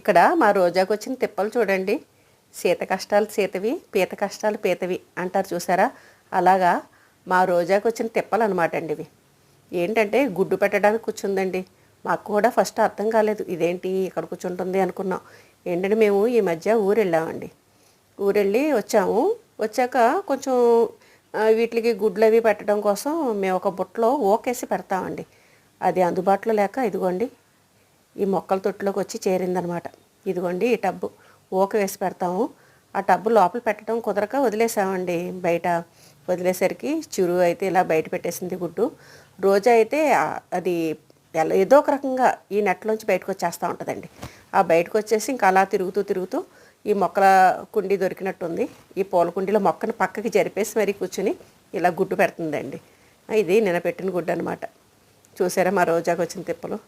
ఇక్కడ మా రోజాకు వచ్చిన తిప్పలు చూడండి. సీత కష్టాలు సీతవి పీత కష్టాలు పీతవి అంటారు చూసారా? అలాగా మా రోజాకు వచ్చిన తిప్పలు అనమాట అండి ఇవి. ఏంటంటే గుడ్డు పెట్టడానికి కూర్చుందండి. మాకు కూడా ఫస్ట్ అర్థం కాలేదు. ఇదేంటి ఇక్కడ కూర్చుంటుంది అనుకున్నాం. ఏంటంటే మేము ఈ మధ్య ఊరు వెళ్ళామండి ఊరు వెళ్ళి వచ్చాము. వచ్చాక కొంచెం వీటికి గుడ్లు అవి పెట్టడం కోసం మేము ఒక బుట్టలో ఓకేసి పెడతామండి. అది అందుబాటులో లేక ఇదిగోండి ఈ మొక్కల తొట్టులోకి వచ్చి చేరిందనమాట. ఇదిగోండి ఈ టబ్బు. ఓక వేసి పెడతాము. ఆ టబ్బు లోపల పెట్టడం కుదరక వదిలేసామండి. బయట వదిలేసరికి చిరు అయితే ఇలా బయట పెట్టేసింది గుడ్డు. రోజా అయితే అది ఏదో ఒక రకంగా ఈ నెట్లోంచి బయటకు వచ్చేస్తూ ఉంటుందండి. ఆ బయటకు వచ్చేసి ఇంకా అలా తిరుగుతూ తిరుగుతూ ఈ మొక్కల కుండీ దొరికినట్టుంది. ఈ పూల కుండీలో మొక్కను పక్కకి జరిపేసి మరీ కూర్చుని ఇలా గుడ్డు పెడుతుందండి. ఇది నిన్న పెట్టిన గుడ్డు అనమాట చూసారా మా రోజాకు వచ్చిన తిప్పలు?